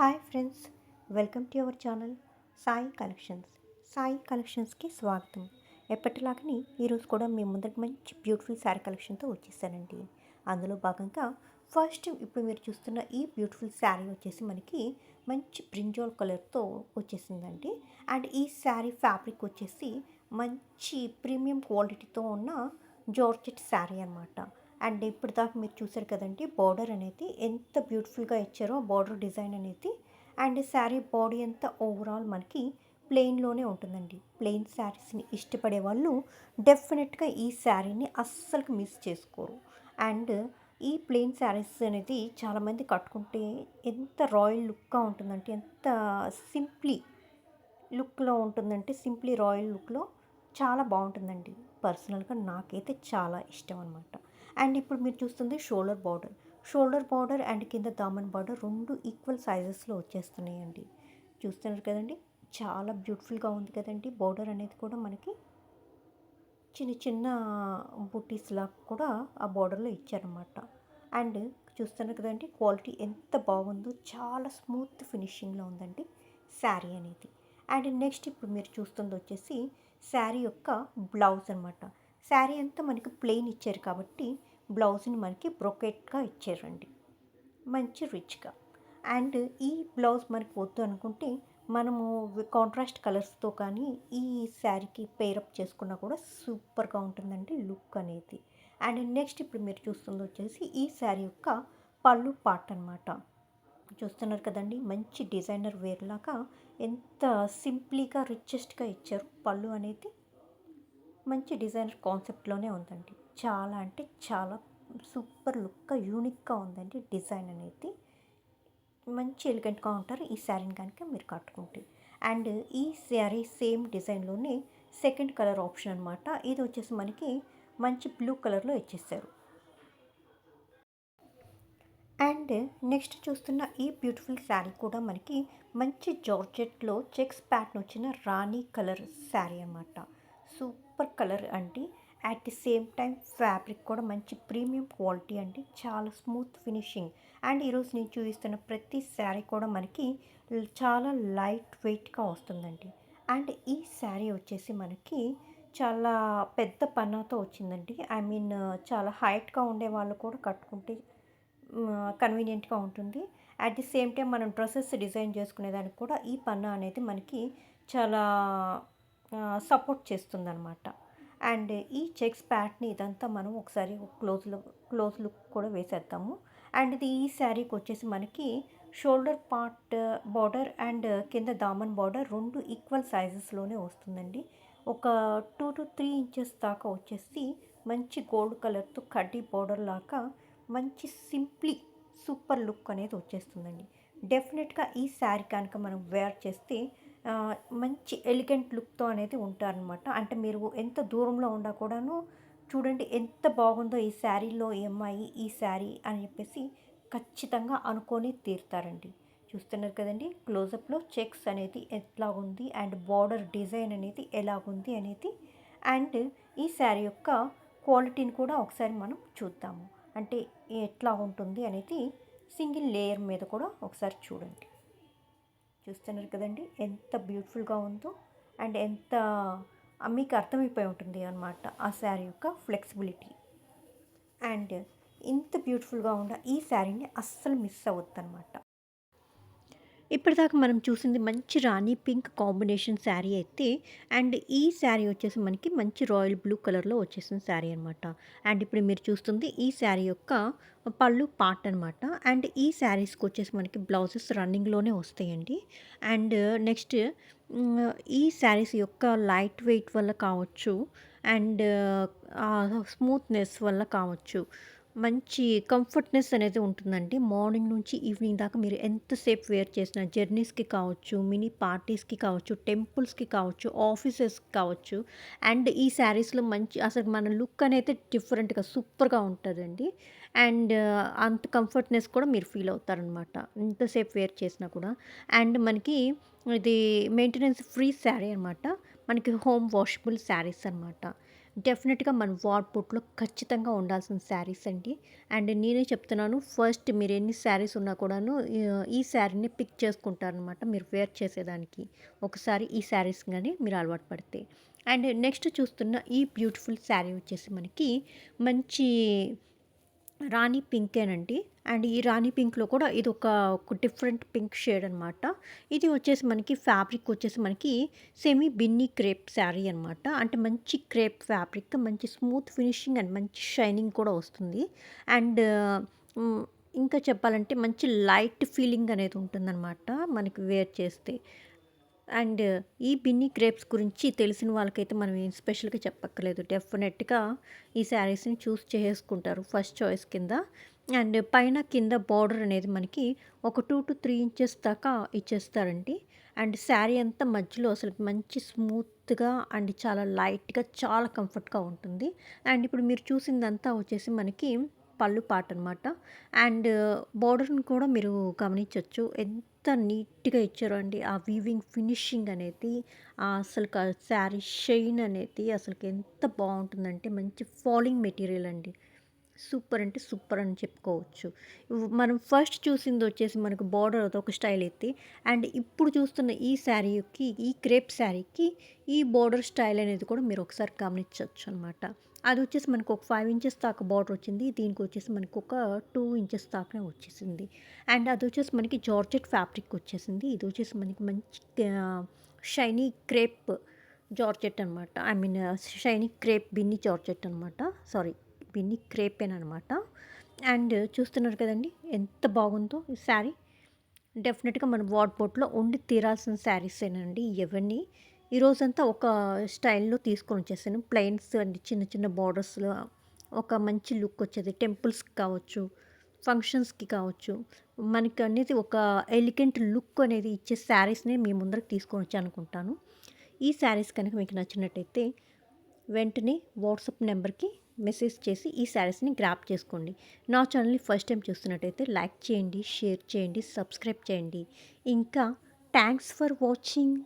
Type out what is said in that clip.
Hi friends welcome to our channel Sai collections Sai కలెక్షన్స్కి స్వాగతం. ఎప్పటిలాగని ఈరోజు కూడా మీ ముందరికి మంచి బ్యూటిఫుల్ శారీ కలెక్షన్తో వచ్చేసానండి. అందులో భాగంగా ఫస్ట్ ఇప్పుడు మీరు చూస్తున్న ఈ బ్యూటిఫుల్ శారీ వచ్చేసి మనకి మంచి బ్రింజోల్ కలర్తో వచ్చేసిందండి. అండ్ ఈ శారీ ఫ్యాబ్రిక్ వచ్చేసి మంచి ప్రీమియం క్వాలిటీతో ఉన్న జార్జెట్ శారీ అనమాట అండ్ ఇప్పుడు దాకా మీరు చూసారు కదండి బార్డర్ అనేది ఎంత బ్యూటిఫుల్గా ఇచ్చారో బార్డర్ డిజైన్ అనేది. అండ్ శారీ బాడీ అంతా ఓవరాల్ మనకి ప్లెయిన్లోనే ఉంటుందండి. ప్లెయిన్ శారీస్ని ఇష్టపడే వాళ్ళు డెఫినెట్గా ఈ శారీని అస్సలు మిస్ చేసుకోరు. అండ్ ఈ ప్లెయిన్ శారీస్ అనేది చాలామంది కట్టుకుంటే ఎంత రాయల్ లుక్గా ఉంటుందంటే ఎంత సింప్లీ లుక్లో ఉంటుందంటే సింప్లీ రాయల్ లుక్లో చాలా బాగుంటుందండి. పర్సనల్గా నాకైతే చాలా ఇష్టం అనమాట అండ్ ఇప్పుడు మీరు చూస్తుంది shoulder border. Shoulder border and కింద దామన్ బార్డర్ రెండు ఈక్వల్ సైజెస్లో వచ్చేస్తున్నాయండి. చూస్తున్నారు కదండి? చాలా బ్యూటిఫుల్గా ఉంది కదండి. బార్డర్ అనేది కూడా మనకి చిన్న చిన్న బుటీస్ లాగా కూడా ఆ బార్డర్లో ఇచ్చారనమాట అండ్ చూస్తున్నారు కదండి క్వాలిటీ ఎంత బాగుందో చాలా స్మూత్ ఫినిషింగ్లో ఉందండి శారీ అనేది. అండ్ నెక్స్ట్ ఇప్పుడు మీరు చూస్తుంది వచ్చేసి శారీ యొక్క బ్లౌజ్ అనమాట శారీ అంతా మనకి ప్లెయిన్ ఇచ్చారు కాబట్టి బ్లౌజ్ని మనకి బ్రొకెట్గా ఇచ్చారండి. మంచి రిచ్గా. అండ్ ఈ బ్లౌజ్ మనకి వద్దు అనుకుంటే మనము కాంట్రాస్ట్ కలర్స్తో కానీ ఈ శారీకి పేరప్ చేసుకున్నా కూడా సూపర్గా ఉంటుందండి లుక్ అనేది. అండ్ నెక్స్ట్ ఇప్పుడు మీరు చూస్తుంది వచ్చేసి ఈ శారీ యొక్క పళ్ళు పార్ట్ అనమాట చూస్తున్నారు కదండి మంచి డిజైనర్ వేర్ లాగా ఎంత సింప్లీగా రిచెస్ట్గా ఇచ్చారు పళ్ళు అనేది. మంచి డిజైనర్ కాన్సెప్ట్లోనే ఉందండి. చాలా అంటే చాలా సూపర్ లుక్గా యూనిక్గా ఉందండి డిజైన్ అనేది. మంచి ఎలిగెంట్గా ఉంటారు ఈ శారీని కనుక మీరు కట్టుకుంటే. అండ్ ఈ శారీ సేమ్ డిజైన్లోనే సెకండ్ కలర్ ఆప్షన్ అనమాట ఇది వచ్చేసి మనకి మంచి బ్లూ కలర్లో ఇచ్చేసారు. అండ్ నెక్స్ట్ చూస్తున్న ఈ బ్యూటిఫుల్ శారీ కూడా మనకి మంచి జార్జెట్లో చెక్స్ ప్యాటర్న్ వచ్చిన రాణి కలర్ శారీ అనమాట సూపర్ కలర్ అండి. At the same time fabric కూడా మంచి ప్రీమియం క్వాలిటీ అండి. చాలా స్మూత్ ఫినిషింగ్ అండ్ ఈరోజు నేను చూపిస్తున్న ప్రతి శారీ కూడా మనకి చాలా లైట్ వెయిట్గా వస్తుందండి. అండ్ ఈ శారీ వచ్చేసి మనకి చాలా పెద్ద పన్నాతో వచ్చిందండి. ఐ మీన్ చాలా హైట్గా ఉండే వాళ్ళు కూడా కట్టుకుంటే కన్వీనియంట్గా ఉంటుంది. అట్ ది సేమ్ టైం మనం డ్రెస్సెస్ డిజైన్ చేసుకునేదానికి కూడా ఈ పన్నా అనేది మనకి చాలా సపోర్ట్ చేస్తుందన్నమాట. అండ్ ఈ చెక్స్ ప్యాట్ని ఇదంతా మనం ఒకసారి క్లోజ్ క్లోజ్ లుక్ కూడా వేసేద్దాము. అండ్ ఇది ఈ శారీకి వచ్చేసి మనకి షోల్డర్ పార్ట్ బార్డర్ అండ్ కింద దామన్ బార్డర్ రెండు ఈక్వల్ సైజెస్లోనే వస్తుందండి. ఒక టూ టు త్రీ ఇంచెస్ దాకా వచ్చేసి మంచి గోల్డ్ కలర్తో కడ్డీ బార్డర్ లాగా మంచి సింప్లీ సూపర్ లుక్ అనేది వచ్చేస్తుందండి. డెఫినెట్గా ఈ శారీ కనుక మనం వేర్ చేస్తే మంచి ఎలిగెంట్ లుక్తో అనేది ఉంటారనమాట అంటే మీరు ఎంత దూరంలో ఉన్నా కూడాను చూడండి ఎంత బాగుందో ఈ శారీలో ఈ అమ్మాయి ఈ శారీ అని చెప్పేసి ఖచ్చితంగా అనుకొని తీరుతారండి. చూస్తున్నారు కదండి క్లోజప్లో చెక్స్ అనేది ఎట్లా ఉంది అండ్ బార్డర్ డిజైన్ అనేది ఎలాగుంది అనేది అండ్ ఈ శారీ యొక్క క్వాలిటీని కూడా ఒకసారి మనం చూద్దాము. అంటే ఎట్లా ఉంటుంది అనేది సింగిల్ లేయర్ మీద కూడా ఒకసారి చూడండి. చూస్తున్నారు కదండి. ఎంత బ్యూటిఫుల్గా ఉందో అండ్ ఎంత మీకు అర్థమైపోయి ఉంటుంది అనమాట ఆ శారీ యొక్క ఫ్లెక్సిబిలిటీ అండ్ ఇంత బ్యూటిఫుల్గా ఉన్న ఈ శారీని అస్సలు మిస్ అవ్వద్దు అనమాట ఇప్పటిదాకా మనం చూసింది మంచి రాణి పింక్ కాంబినేషన్ శారీ అయితే అండ్ ఈ శారీ వచ్చేసి మనకి మంచి రాయల్ బ్లూ కలర్లో వచ్చేసిన శారీ అనమాట అండ్ ఇప్పుడు మీరు చూస్తుంది ఈ శారీ యొక్క పళ్ళు పార్ట్ అనమాట అండ్ ఈ శారీస్కి వచ్చేసి మనకి బ్లౌజెస్ రన్నింగ్లోనే వస్తాయండి. అండ్ నెక్స్ట్ ఈ శారీస్ యొక్క లైట్ వెయిట్ వల్ల కావచ్చు అండ్ స్మూత్నెస్ వల్ల కావచ్చు మంచి కంఫర్ట్నెస్ అనేది ఉంటుందండి. మార్నింగ్ నుంచి ఈవినింగ్ దాకా మీరు ఎంతసేపు వేర్ చేసిన జర్నీస్కి కావచ్చు మినీ పార్టీస్కి కావచ్చు టెంపుల్స్కి కావచ్చు ఆఫీసెస్కి కావచ్చు అండ్ ఈ శారీస్లో మంచి అసలు మన లుక్ అనేది డిఫరెంట్గా సూపర్గా ఉంటుందండి. అండ్ అంత కంఫర్ట్నెస్ కూడా మీరు ఫీల్ అవుతారనమాట ఎంతసేపు వేర్ చేసినా కూడా. అండ్ మనకి ఇది మెయింటెనెన్స్ ఫ్రీ శారీ అనమాట మనకి హోమ్ వాషబుల్ శారీస్ అనమాట డెఫినెట్గా మన వార్డ్రోబ్లో ఖచ్చితంగా ఉండాల్సిన శారీస్ అండి. అండ్ నేనే చెప్తున్నాను ఫస్ట్ మీరు ఎన్ని శారీస్ ఉన్నా కూడాను ఈ- ఈ శారీని పిక్ చేసుకుంటారనమాట మీరు వేర్ చేసేదానికి. ఒకసారి ఈ శారీస్ కానీ మీరు అలవాటు పడితే. అండ్ నెక్స్ట్ చూస్తున్న ఈ బ్యూటిఫుల్ శారీ వచ్చేసి మనకి మంచి రాణి పింకేనండి. అండ్ ఈ రాణి పింక్లో కూడా ఇది ఒక డిఫరెంట్ పింక్ షేడ్ అనమాట ఇది వచ్చేసి మనకి ఫ్యాబ్రిక్ వచ్చేసి మనకి సెమీ బిన్నీ క్రేప్ శారీ అనమాట అంటే మంచి క్రేప్ ఫ్యాబ్రిక్ మంచి స్మూత్ ఫినిషింగ్ అండ్ మంచి షైనింగ్ కూడా వస్తుంది. అండ్ ఇంకా చెప్పాలంటే మంచి లైట్ ఫీలింగ్ అనేది ఉంటుందన్నమాట మనకి వేర్ చేస్తే. అండ్ ఈ బిన్నీ క్రేప్స్ గురించి తెలిసిన వాళ్ళకైతే మనం ఏం స్పెషల్గా చెప్పక్కర్లేదు. డెఫినెట్గా ఈ శారీస్ని చూస్ చేసుకుంటారు ఫస్ట్ చాయిస్ కింద. అండ్ పైన కింద బార్డర్ అనేది మనకి ఒక టూ టు త్రీ ఇంచెస్ దాకా ఇచ్చేస్తారండి. అండ్ శారీ అంతా మధ్యలో అసలు మంచి స్మూత్గా అండ్ చాలా లైట్గా చాలా కంఫర్ట్గా ఉంటుంది. అండ్ ఇప్పుడు మీరు చూసిందంతా వచ్చేసి మనకి పళ్ళు పాట అనమాట అండ్ బార్డర్ని కూడా మీరు గమనించవచ్చు ఎంత నీట్గా ఇచ్చారు అండి. ఆ వీవింగ్ ఫినిషింగ్ అనేది ఆ అసలు శారీ షైన్ అనేది అసలుకి ఎంత బాగుంటుందంటే మంచి ఫాలింగ్ మెటీరియల్ అండి. సూపర్ అంటే సూపర్ అని చెప్పుకోవచ్చు. మనం ఫస్ట్ చూసింది వచ్చేసి మనకు బార్డర్ ఒక స్టైల్ అయితే అండ్ ఇప్పుడు చూస్తున్న ఈ శారీకి ఈ క్రేప్ శారీకి ఈ బార్డర్ స్టైల్ అనేది కూడా మీరు ఒకసారి గమనించవచ్చు అనమాట అది వచ్చేసి మనకు ఒక ఫైవ్ ఇంచెస్ దాకా బార్డర్ వచ్చింది దీనికి వచ్చేసి మనకు ఒక టూ ఇంచెస్ దాకా వచ్చేసింది. అండ్ అది వచ్చేసి మనకి జార్జెట్ ఫ్యాబ్రిక్ వచ్చేసింది. ఇది వచ్చేసి మనకి మంచి షైనీ క్రేప్ జార్జెట్ అనమాట I mean shiny crepe Binny georgette అనమాట సారీ బిన్ని క్రేపెన్ అనమాట అండ్ చూస్తున్నారు కదండి ఎంత బాగుందో ఈ శారీ. డెఫినెట్గా మన వాట్బోట్లో ఉండి తీరాల్సిన శారీసేనండి ఇవన్నీ ఈ రోజంతా ఒక స్టైల్లో తీసుకొని వచ్చేసాను. ప్లెయిన్స్ అండ్ చిన్న చిన్న బార్డర్స్లో ఒక మంచి లుక్ వచ్చేది. టెంపుల్స్కి కావచ్చు ఫంక్షన్స్కి కావచ్చు. మనకి అనేది ఒక ఎలిగెంట్ లుక్ అనేది ఇచ్చే శారీస్ని మీ ముందరకు తీసుకొని వచ్చి అనుకుంటాను. ఈ శారీస్ కనుక మీకు నచ్చినట్టయితే వెంటనే వాట్సాప్ నెంబర్కి మెసేజ్ చేసి ఈ శారీస్ని గ్రాప్ చేసుకోండి. నా ఛానల్ని ఫస్ట్ టైం చూస్తున్నట్టయితే లైక్ చేయండి షేర్ చేయండి సబ్స్క్రైబ్ చేయండి. ఇంకా థ్యాంక్స్ ఫర్ వాచింగ్.